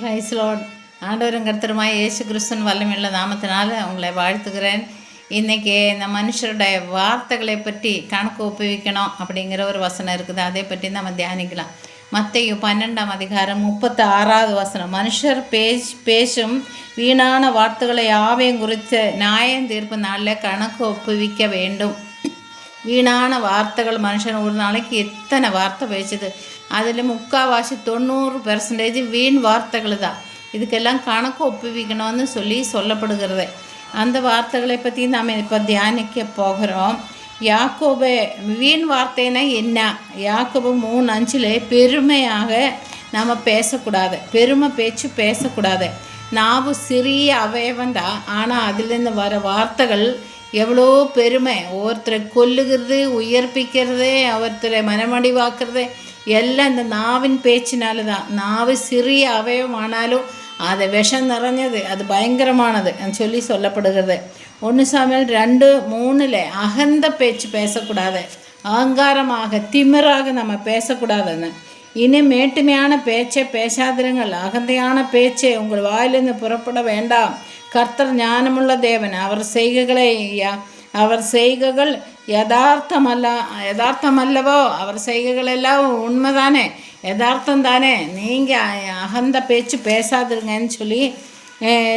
Price Lord ஆண்டவரும் கருத்தருமாய் இயேசு கிறிஸ்தன் வல்லமையுள்ள நாமத்தினால உங்களை வாழ்த்துக்கிறேன் இன்றைக்கி இந்த மனுஷருடைய வார்த்தைகளை பற்றி கணக்கு ஒப்புவிக்கணும் அப்படிங்கிற ஒரு வசனம் இருக்குது. அதை பற்றி நம்ம தியானிக்கலாம். மத்தையும் பன்னெண்டாம் அதிகாரம் முப்பத்தி ஆறாவது வசனம். மனுஷர் பேச் பேசும் வீணான வார்த்தைகளை யாவையும் குறித்து நியாயம் தீர்ப்பு நாளில் கணக்கு ஒப்புவிக்க வேண்டும். வீணான வார்த்தைகள் மனுஷன் ஒரு நாளைக்கு எத்தனை வார்த்தை பேசுது அதில் முக்கால்வாசி தொண்ணூறு பெர்சன்டேஜ் வீண் வார்த்தைகள் தான். இதுக்கெல்லாம் கணக்கு ஒப்புவிக்கணும்னு சொல்லி சொல்லப்படுகிறது. அந்த வார்த்தைகளை பற்றி நாம் இப்போ தியானிக்க போகிறோம். யாக்கோபே வீண் வார்த்தைனா என்ன? யாக்கோபு மூணு அஞ்சில் பெருமையாக நம்ம பேசக்கூடாது. பெருமை பேச்சு பேசக்கூடாது. நாவு சிறிய அவயவம் தான். ஆனால் அதுலேருந்து வர வார்த்தைகள் எவ்வளோ பெருமை. ஒருத்தரை கொல்லுகிறது உயர்ப்பிக்கிறது ஒருத்தரை மனமடிவாக்குறது எல்லாம் இந்த நாவின் பேச்சினால தான் நாவு சிறிய அவயவமானாலும் அது விஷம் நிறைஞ்சது அது பயங்கரமானது சொல்லி சொல்லப்படுகிறது. ஒன்று சாமியல் ரெண்டு மூணில் அகந்த பேச்சு பேசக்கூடாது. அகங்காரமாக திமிராக நம்ம பேசக்கூடாதுன்னு. இனி மேட்டுமையான பேச்சை பேசாதிருங்கள். அகந்தையான பேச்சை உங்கள் வாயிலிருந்து புறப்பட வேண்டாம். கர்த்தர் ஞானமுள்ள தேவன். அவர் செய்கைகளை அவர் செய்கைகள் யதார்த்தமல்ல யதார்த்தமல்லவோ அவர் செய்கைகள் எல்லாம் உண்மைதானே யதார்த்தம் தானே நீங்கள் அகந்த பேச்சு பேசாதுங்கன்னு சொல்லி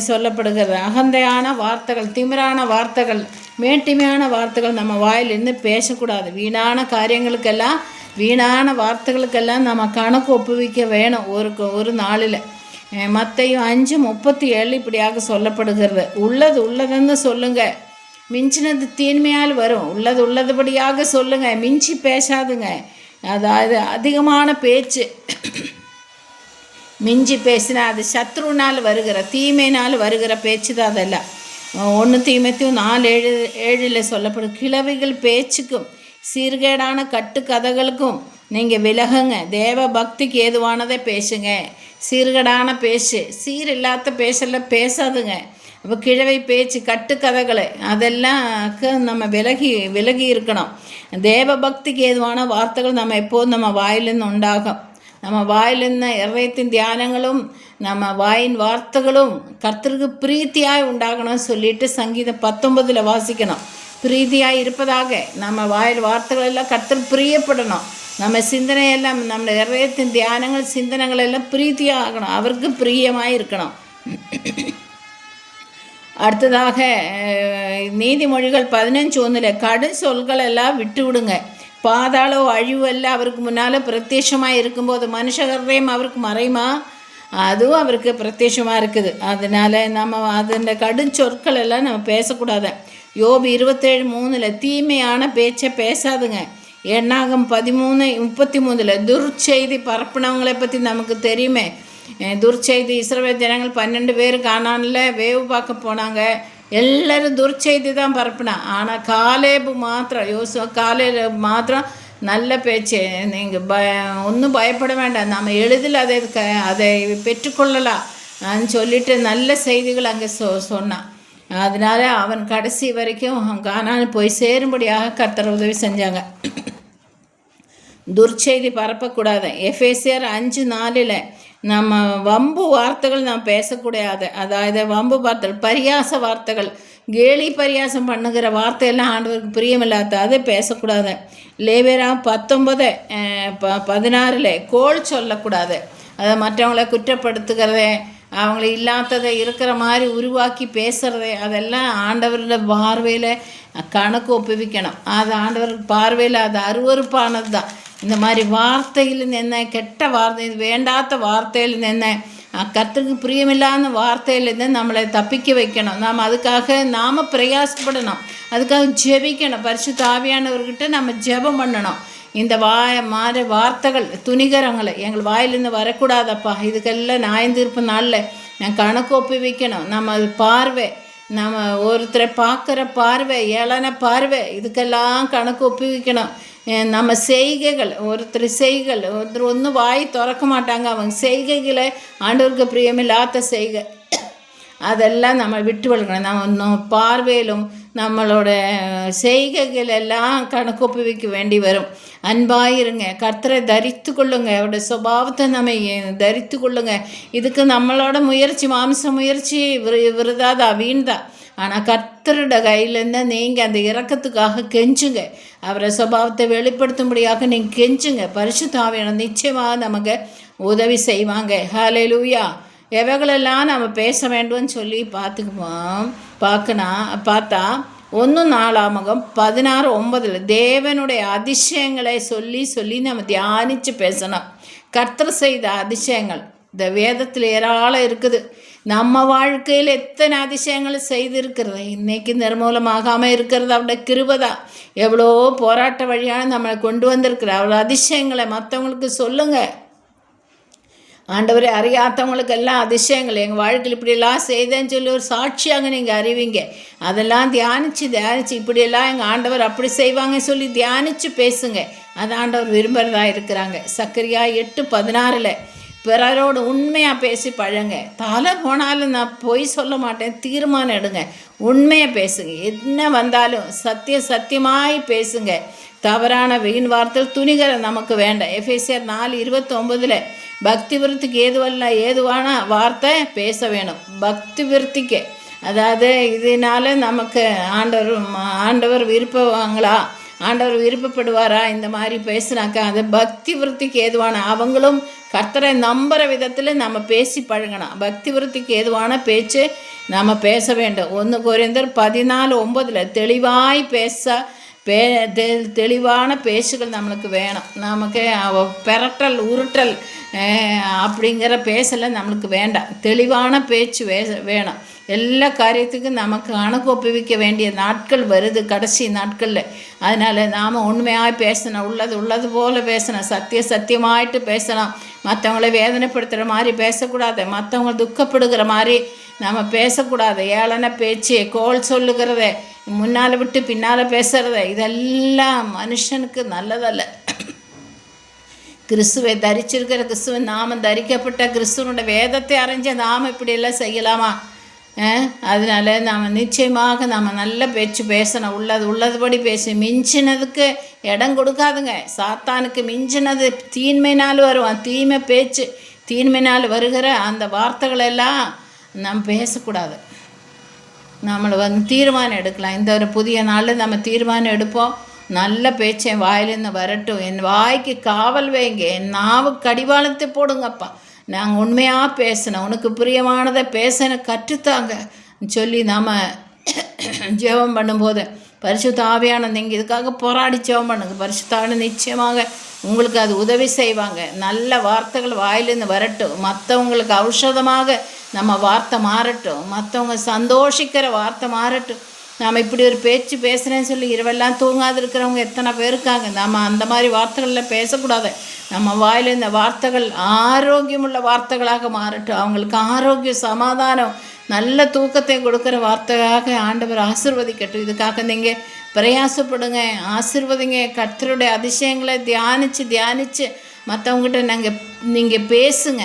சொல்லப்படுகிறது அகந்தையான வார்த்தைகள் திமிரான வார்த்தைகள் மேட்டிமையான வார்த்தைகள் நம்ம வாயிலிருந்து பேசக்கூடாது வீணான காரியங்களுக்கெல்லாம் வீணான வார்த்தைகளுக்கெல்லாம் நம்ம கணக்கு ஒப்புவிக்க வேணும் ஒரு ஒரு நாளில் மற்றையும் அஞ்சு முப்பத்தி ஏழு இப்படியாக சொல்லப்படுகிறது உள்ளது உள்ளதுன்னு சொல்லுங்கள் மிஞ்சினது தீன்மையால் வரும். உள்ளது உள்ளதுபடியாக சொல்லுங்கள் மிஞ்சி பேசாதுங்க. அதாவது அதிகமான பேச்சு. மிஞ்சி பேசினா அது சத்ருனால் வருகிற தீமைனால் வருகிற பேச்சு தான் அதெல்லாம். ஒன்று தீமைத்தையும் நாலு ஏழு ஏழில் சொல்லப்படும். கிழவிகள் பேச்சுக்கும் சீர்கேடான கட்டுக்கதைகளுக்கும் நீங்கள் விலகுங்க. தேவ பக்திக்கு ஏதுவானதை பேசுங்க. சீர்கேடான பேச்சு. சீர் இல்லாத பேசல பேசாதுங்க. அப்போ கிழவை பேச்சு கட்டுக்கதைகளை அதெல்லாம் நம்ம விலகி விலகி இருக்கணும். தேவபக்திக்கு ஏதுவான வார்த்தைகள் நம்ம எப்போதும் நம்ம வாயிலிருந்து உண்டாகும். நம்ம வாயிலிருந்த இறையத்தின் தியானங்களும் நம்ம வாயின் வார்த்தைகளும் கர்த்தருக்கு பிரீத்தியாய் உண்டாகணும்னு சொல்லிட்டு சங்கீதம் பத்தொன்பதில் வாசிக்கணும். பிரீதியாக இருப்பதாக நம்ம வாயில் வார்த்தைகள் எல்லாம் கர்த்தர் பிரியப்படணும். நம்ம சிந்தனையெல்லாம் நம்ம இறையத்தின் தியானங்கள் சிந்தனைகள் எல்லாம் பிரீத்தியாக ஆகணும் அவருக்கு பிரியமாக இருக்கணும். அடுத்ததாக நீதிமொழிகள் பதினஞ்சு ஒன்றில் கடும் சொற்கள் எல்லாம் விட்டு விடுங்க பாதாளோ அழிவல்ல அவருக்கு முன்னால் பிரத்யட்சமாக இருக்கும்போது மனுஷகரையும் அவருக்கு மறைமா அதுவும் அவருக்கு பிரத்யட்சமாக இருக்குது. அதனால் நம்ம அதில் கடும் சொற்கள் எல்லாம் நம்ம பேசக்கூடாது. யோபு இருபத்தேழு மூணில் தீமையான பேச்சை பேசாதுங்க. எண்ணாகம் பதிமூணு முப்பத்தி மூணில் துர்ச்செய்தி பரப்புனவங்களை பற்றி நமக்கு தெரியுமே. துர்ச்செய்தி. இஸ்ரவேல் ஜனங்கள் பன்னெண்டு பேர் காணானில் வேவு பார்க்க போனாங்க. எல்லோரும் துர்ச்செய்தி தான் பரப்புனா. ஆனால் காலேபு மாத்திரம் யோசு காலேல மாத்திரம் நல்ல பேச்சு. நீங்கள் ப ஒன்றும் பயப்பட வேண்டாம். நம்ம எளிதில் அதை அதை பெற்றுக்கொள்ளலாம் சொல்லிட்டு நல்ல செய்திகள் அங்கே சொ சொன்னான். அதனால் அவன் கடைசி வரைக்கும் காணான்னு போய் சேரும்படியாக கர்த்தர் உதவி செஞ்சாங்க. துர்ச்செய்தி பரப்பக்கூடாது. எஃபேசியர் அஞ்சு நாளில் நம்ம வம்பு வார்த்தைகள் நாம் பேசக்கூடாது. அதாவது வம்பு வார்த்தைகள் பரியாச வார்த்தைகள் கேலி பரியாசம் பண்ணுகிற வார்த்தையெல்லாம் ஆண்டவருக்கு பிரியமில்லாத அதை பேசக்கூடாது. லேவேரா பத்தொம்பது ப பதினாறில் கோல் சொல்லக்கூடாது. அதை மற்றவங்கள குற்றப்படுத்துகிறதே அவங்கள இல்லாததை இருக்கிற மாதிரி உருவாக்கி பேசுகிறதே அதெல்லாம் ஆண்டவரோட பார்வையில் கணக்கு ஒப்புவிக்கணும். அது ஆண்டவர் பார்வையில் அது அருவறுப்பானது தான் இந்த மாதிரி வார்த்தையில் என்ன கெட்ட வார்த்தை வேண்டாத வார்த்தையில் என்ன கற்றுக்கு பிரியமில்லாத வார்த்தையிலேருந்து நம்மளை தப்பிக்க வைக்கணும். நாம் அதுக்காக நாம் பிரயாசப்படணும். அதுக்காக ஜெபிக்கணும். பரிசு தாவியானவர்கிட்ட நம்ம ஜெபம் பண்ணணும். இந்த வாய மாதிரி வார்த்தைகள் துணிகரங்களை எங்கள் வாயிலிருந்து வரக்கூடாதப்பா. இதுக்கெல்லாம் நியாயந்தீர்ப்பு நாளில் நான் கணக்கு ஒப்புவிக்கணும் நம்ம அது பார்வை நம்ம ஒருத்தரை பார்க்குற பார்வை ஏழனை பார்வை இதுக்கெல்லாம் கணக்கு ஒப்புவிக்கணும் நம்ம செய்கைகள் ஒருத்தர் செய்கள் ஒருத்தர் ஒன்றும் வாய் திறக்க மாட்டாங்க அவங்க. செய்கைகளை ஆண்டவருக்கு பிரியமில்லாத செய்கை. அதெல்லாம் நம்ம விட்டு வளர்க்கணும் நம்ம இன்னும் பார்வையிலும் நம்மளோட செய்கைகள் எல்லாம் கணக்கொப்புவிக்க வேண்டி வரும். அன்பாயிருங்க. கர்த்தரை தரித்து கொள்ளுங்க. அவருடைய சுபாவத்தை நம்ம தரித்து கொள்ளுங்க. இதுக்கு நம்மளோட முயற்சி மாம்ச முயற்சி விரு விருதாதா? வீண்தான் ஆனால் கர்த்தருட கையிலேருந்து நீங்கள் அந்த இறக்கத்துக்காக கெஞ்சுங்க. அவரை சுபாவத்தை வெளிப்படுத்தும்படியாக நீங்கள் கெஞ்சுங்க. பரிசுத்தாவியான நிச்சயமாக நமக்கு உதவி செய்வாங்க. ஹாலே லூயா எவைகளெல்லாம் நம்ம பேச வேண்டும்னு சொல்லி பார்த்துக்குவோம். பார்க்கணும் பார்த்தா ஒன்று நாலாமகம் பதினாறு ஒன்பதில் தேவனுடைய அதிசயங்களை சொல்லி சொல்லி நம்ம தியானித்து பேசணும். கர்த்தர் செய்த அதிசயங்கள். இந்த வேதத்தில் ஏராளம் இருக்குது. நம்ம வாழ்க்கையில் எத்தனை அதிசயங்கள் செய்திருக்கிறது? இன்னைக்கு நிர்மூலமாகாமல் இருக்கிறது அவருடைய கிருபதா எவ்வளோ போராட்ட வழியான நம்மளை கொண்டு வந்திருக்கிற அவ்வளோ அதிசயங்களை மற்றவங்களுக்கு சொல்லுங்கள் ஆண்டவரை அறியாதவங்களுக்கு எல்லாம் அதிசயங்கள். எங்கள் வாழ்க்கையில் இப்படியெல்லாம் செய்தேன்னு சொல்லி ஒரு சாட்சியாக நீங்கள் அறிவிங்க. அதெல்லாம் தியானித்து தியானித்து இப்படியெல்லாம் எங்கள் ஆண்டவர் அப்படி செய்வாங்க சொல்லி தியானித்து பேசுங்க. அது ஆண்டவர் விரும்புகிறதா இருக்கிறாங்க. சக்கரியா எட்டு பதினாறில் பிறரோடு உண்மையாக பேசி பழங்க. தலை போனாலும் நான் பொய் சொல்ல மாட்டேன். தீர்மானம் எடுங்க. உண்மையை பேசுங்க. என்ன வந்தாலும் சத்திய சத்தியமாய் பேசுங்க. தவறான வீண் வார்த்தை துணிகரை நமக்கு வேண்டாம். எஃப்எஸ்ஆர் நாலு இருபத்தொம்பதில் பக்தி விருத்திக்கு ஏதுவல்ல ஏதுவான வார்த்தை பேச வேணும். பக்தி விருத்திக்கு. அதாவது இதனால் நமக்கு ஆண்டவர் ஆண்டவர் விருப்பவாங்களா? ஆண்டவர் விருப்பப்படுவாரா? இந்த மாதிரி பேசுனாக்கா அது பக்தி விருத்திக்கு ஏதுவான அவங்களும் கர்த்தரை நம்புகிற விதத்தில் நம்ம பேசி பழகணும். பக்தி விருத்திக்கு ஏதுவான பேச்சு நம்ம பேச வேண்டும். ஒன்று குறைந்தர் பதினாலு ஒம்பதில் தெளிவாய் பேச பே தெளிவான பேச்சுகள் நம்மளுக்கு வேணும். நமக்கு பெரட்டல் உருட்டல் அப்படிங்கிற பேசலை நம்மளுக்கு வேண்டாம். தெளிவான பேச்சு வே வேணும். எல்லா காரியத்துக்கும் நமக்கு கணக்கு ஒப்புவிக்க வேண்டிய நாட்கள் வருது கடைசி நாட்களில். அதனால் நாம் உண்மையாக பேசணும் உள்ளது உள்ளது போல் பேசணும் சத்திய சத்தியமாயிட்டு பேசலாம். மற்றவங்களை வேதனைப்படுத்துகிற மாதிரி பேசக்கூடாது மற்றவங்க துக்கப்படுகிற மாதிரி நம்ம பேசக்கூடாது. ஏளன பேச்சு கோல் சொல்லுகிறத முன்னால் விட்டு பின்னால் பேசுகிறத இதெல்லாம் மனுஷனுக்கு நல்லதல்ல. கிறிஸ்துவை தரிச்சிருக்கிற கிறிஸ்துவன் நாம தரிக்கப்பட்ட கிறிஸ்துவனோட வேதத்தை அறிஞ்ச நாம் இப்படியெல்லாம் செய்யலாமா? அதனால் நாம் நிச்சயமாக நாம் நல்ல பேச்சு பேசணும். உள்ளது உள்ளதுபடி பேசி மிஞ்சினதுக்கு இடம் கொடுக்காதுங்க. சாத்தானுக்கு மிஞ்சினது தீன்மைனால் வருவான் தீமை பேச்சு தீன்மைனால் வருகிற அந்த வார்த்தைகளெல்லாம் நம்ம பேசக்கூடாது. நம்மளை வந்து தீர்மானம் எடுக்கலாம். இந்த ஒரு புதிய நாளில் நம்ம தீர்மானம் எடுப்போம். நல்ல பேச்சேன் வாயிலிருந்து வரட்டும். என் வாய்க்கு காவல் வைங்க. என் நாவுக்கு கடிவாளத்தை போடுங்கப்பா. நாங்கள் உண்மையாக பேசணும். உனக்கு பிரியமானதை பேசணும் கற்றுத்தாங்க. சொல்லி நாம் ஜெபம் பண்ணும்போது பரிசுத்த ஆவியான நீங்கள் இதுக்காக போராடி ஜெபம் பண்ணுங்க. பரிசுத்தான நிச்சயமாக உங்களுக்கு அது உதவி செய்வாங்க. நல்ல வார்த்தைகள் வாயிலிருந்து வரட்டும். மற்றவங்களுக்கு ஔஷதமாக நம்ம வார்த்தை மாறட்டும். மற்றவங்க சந்தோஷிக்கிற வார்த்தை மாறட்டும். நாம் இப்படி ஒரு பேச்சு பேசுகிறேன்னு சொல்லி இரவெல்லாம் தூங்காது இருக்கிறவங்க எத்தனை பேர் இருக்காங்க நம்ம அந்த மாதிரி வார்த்தைகளில் பேசக்கூடாது. நம்ம வாயில் இந்த வார்த்தைகள் ஆரோக்கியமுள்ள வார்த்தைகளாக மாறட்டும். அவங்களுக்கு ஆரோக்கியம் சமாதானம் நல்ல தூக்கத்தை கொடுக்குற வார்த்தையாக ஆண்டவர் ஆசிர்வதிக்கட்டும். இதுக்காக நீங்கள் பிரயாசப்படுங்க. ஆசிர்வதிங்க. கர்த்தருடைய அதிசயங்களை தியானித்து தியானித்து மற்றவங்ககிட்ட நாங்கள் நீங்கள் பேசுங்க.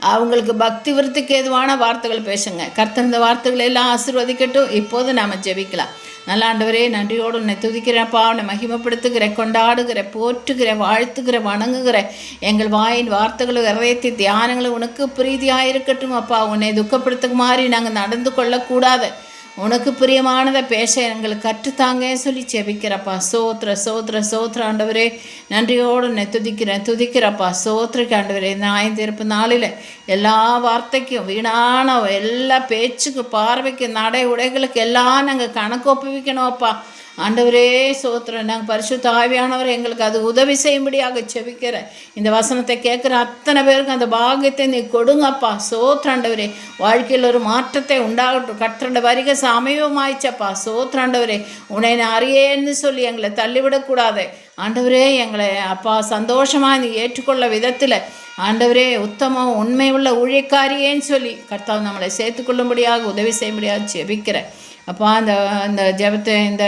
அவங்களுக்கு பக்தி விருத்துக்கு ஏதுவான வார்த்தைகள் பேசுங்க. கர்த்தர் இந்த வார்த்தைகளை எல்லாம் ஆசிர்வதிக்கட்டும். இப்போது நாம் ஜெபிக்கலாம். நல்லாண்டவரே நன்றியோடு உன்னை துதிக்கிறப்பா உன்னை மகிமப்படுத்துகிற கொண்டாடுகிற போற்றுகிற வாழ்த்துகிற வணங்குகிற எங்கள் வாயின் வார்த்தைகளும் இதயத்தை தியானங்களும் உனக்கு பிரீதியாக இருக்கட்டும் அப்பா. உன்னை துக்கப்படுத்துக்கு மாதிரி நாங்கள் நடந்து கொள்ளக்கூடாது. உனக்கு பிரியமானதை பேச எங்களுக்கு கற்றுத்தாங்க சொல்லி செபிக்கிறப்பா சோத்ர சோத்ர சோத்ர ஆண்டவரே நன்றியோடு நான் துதிக்கிறேன் துதிக்கிறப்பா. சோத்ருக்கு ஆண்டவரே நாய் திருப்பு நாளில் எல்லா வார்த்தைக்கும் வீணான எல்லா பேச்சுக்கு பார்வைக்கு நடை உடைகளுக்கு எல்லாம் நாங்கள் கணக்கு ஒப்புவிக்கணும் அப்பா ஆண்டவரே சோத்திரம் நாங்கள் பரிசுத்த ஆவியானவர் எங்களுக்கு அது உதவி செய்யும்படியாக செவிக்கிற இந்த வசனத்தை கேட்குற அத்தனை பேருக்கு அந்த பாகியத்தை நீ கொடுங்கப்பா சோத்ராண்டவரே வாழ்க்கையில் ஒரு மாற்றத்தை உண்டாகட்டும். கற்றண்ட வரிக சமயமாயிச்சப்பா சோத்ராண்டவரே உன்னை நான் அறியேன்னு சொல்லி எங்களை தள்ளிவிடக்கூடாது. ஆண்டவரே எங்களை அப்பா சந்தோஷமாக நீ ஏற்றுக்கொள்ள விதத்தில் ஆண்டவரே உத்தமம் உண்மை உள்ள ஊழியக்காரியேன்னு சொல்லி கர்த்தாവ് நம்மளை சேர்த்துக்கொள்ளும்படியாக உதவி செய்யும்படியாக செபிக்கிறேன் அப்போ அந்த அந்த ஜபத்தை இந்த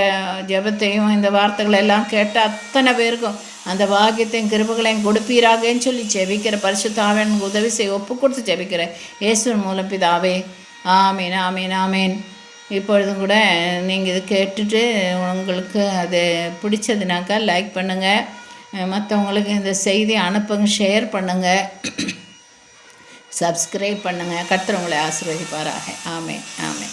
ஜபத்தையும் இந்த வார்த்தைகளை எல்லாம் கேட்ட அத்தனை பேருக்கும் அந்த பாக்கியத்தையும் கிருபுகளையும் கொடுப்பீராகன்னு சொல்லி ஜெபிக்கிற பரிசுத்தாவன் உதவி செய்ய ஒப்பு கொடுத்து ஜெபிக்கிறேன் இயேசுவின் மூலம் பிதாவே. ஆமீன் ஆமீன் ஆமீன். இப்பொழுதும் கூட நீங்கள் இது கேட்டுட்டு உங்களுக்கு அது பிடிச்சதுனாக்கா லைக் பண்ணுங்கள் மற்றவங்களுக்கு இந்த செய்தி அனுப்புங்க ஷேர் பண்ணுங்கள் சப்ஸ்கிரைப் பண்ணுங்கள் கத்துறவங்களை உங்களை ஆசீர்வதிப்பாராக. ஆமே ஆமே